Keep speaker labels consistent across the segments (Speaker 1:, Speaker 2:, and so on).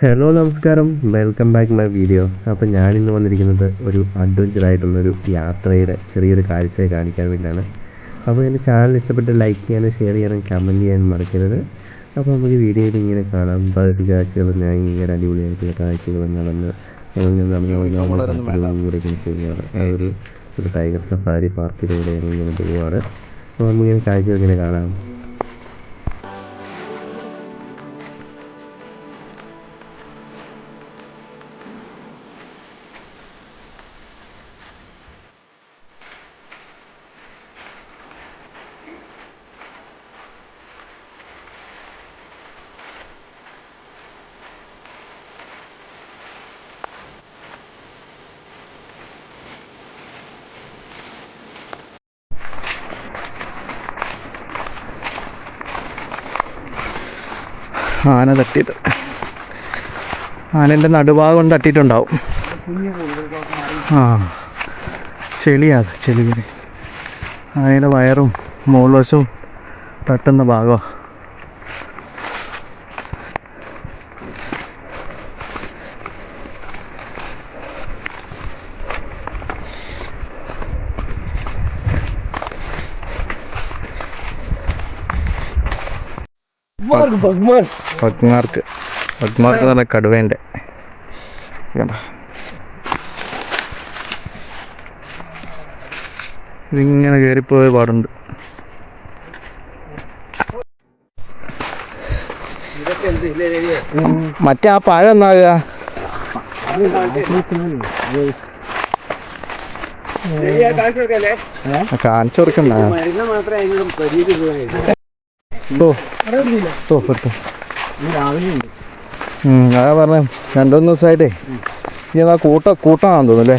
Speaker 1: Hello നമസ്കാരം. Welcome back my video അപ്പോൾ ഞാനിന്ന് വന്നിരിക്കുന്നത് ഒരു അഡ്വഞ്ചർ ആയിട്ടുള്ളൊരു യാത്രയുടെ ചെറിയൊരു കാഴ്ചയെ കാണിക്കാൻ വേണ്ടിയാണ്. അപ്പോൾ എന്റെ ചാനൽ ഇഷ്ടപ്പെട്ട് ലൈക്ക് ചെയ്യാനും ഷെയർ ചെയ്യാനും കമന്റ് ചെയ്യാനും മറക്കരുത്. അപ്പോൾ നമുക്ക് വീഡിയോയിൽ ഇങ്ങനെ കാണാം. പല കാഴ്ചകൾ ഞാൻ ഇങ്ങനെ അടിപൊളിയായിട്ടുള്ള കാഴ്ചകൾ നടന്ന് പോവുകയാണ്. ഒരു ഒരു ടൈഗർ സഫാരി പാർക്കിലൂടെ ഇങ്ങനെ പോവുകയാണ്. അപ്പോൾ നമുക്കിങ്ങനെ കാഴ്ചകൾ ഇങ്ങനെ കാണാം.
Speaker 2: ആന തട്ടിയത്. ആനന്റെ നടുഭാഗം കൊണ്ട് തട്ടിയിട്ടുണ്ടാവും. ആ ചെളിയാ ചെളി ചെളി ആനയുടെ വയറും മുകൾവശവും തട്ടുന്ന ഭാഗമാണ്. പഗ്മാർക്ക് പഗ്മാർക്ക് എന്ന് പറഞ്ഞാൽ കടുവേന്റെ? ഇതിങ്ങനെ കയറിപ്പോയ പാടുണ്ട്. മറ്റേ ആ പഴം എന്നാകുക കാണിച്ചു കൊടുക്കണ്ട? എടുത്തോ അതാ പറഞ്ഞ രണ്ടുമൂന്ന് ദിവസമായിട്ടേ ഇനി എന്നാ കൂട്ട കൂട്ടാന്ന് തോന്നുന്നു അല്ലേ?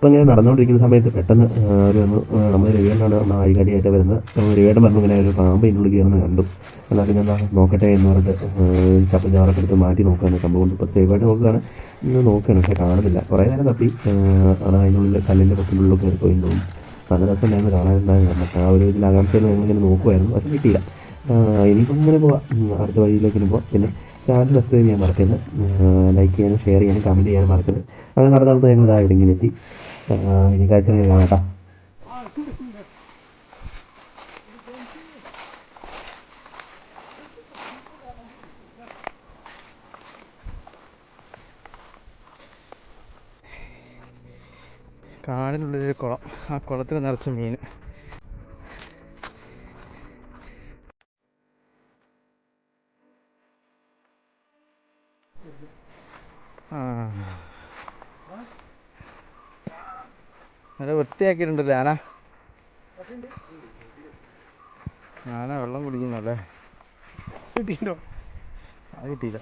Speaker 1: അപ്പോൾ ഇങ്ങനെ നടന്നുകൊണ്ടിരിക്കുന്ന സമയത്ത് പെട്ടെന്ന് ഒരു നമ്മൾ രവിയേട്ടനാണ് നായികടിയായിട്ട് വരുന്നത്. അപ്പോൾ രവിയേട്ടൻ പറഞ്ഞു ഇങ്ങനെ ഒരു പാമ്പ് ഇതിന്റെ ഉള്ളിൽ കയറുന്നത് കണ്ടു. എന്നാൽ പിന്നെ എന്താ നോക്കട്ടെ എന്ന് പറഞ്ഞിട്ട് ചപ്പ ചാറൊക്കെ എടുത്ത് മാറ്റി നോക്കുകയാണ് സംഭവം. കൊണ്ട് ഇപ്പോൾ സേഫായിട്ട് നോക്കുകയാണ്. ഇന്ന് നോക്കുകയാണ് പക്ഷേ കാണുന്നില്ല. കുറേ നേരം തപ്പി അത് അതിനുള്ളിൽ കല്ലിന്റെ പൊട്ടിനുള്ളിൽ കയറി പോയി തോന്നും. നല്ല രസം ഉണ്ടായിരുന്നു കാണാനുണ്ടായിരുന്നു പക്ഷേ ആ ഒരു ഇതിൽ ആകാംക്ഷയിൽ ഞങ്ങളിങ്ങനെ നോക്കുമായിരുന്നു പക്ഷേ കിട്ടിയില്ല. ഇനിയിപ്പം ഇങ്ങനെ പോവാം. അടുത്ത വഴിയിലേക്ക് പോവാം. പിന്നെ ചാനൽ സബ്സ്ക്രൈബ് ചെയ്യാൻ മറക്കരുത്. ലൈക്ക് ചെയ്യാനും ഷെയർ ചെയ്യാനും കമന്റ് ചെയ്യാനും മറക്കരുത്. അത് നടന്നത് ഞങ്ങൾ ഇതാ ഇങ്ങനെ എത്തി ഇനി കാഴ്ച കാണാം
Speaker 2: കാടിനുള്ളിലൊരു കുളം. ആ കുളത്തിൽ നിറച്ച മീൻ. നല്ല വൃത്തിയാക്കിയിട്ടുണ്ടല്ലേ ആന. ആന വെള്ളം കുടിക്കുന്നല്ലേ അത് കിട്ടിയില്ല.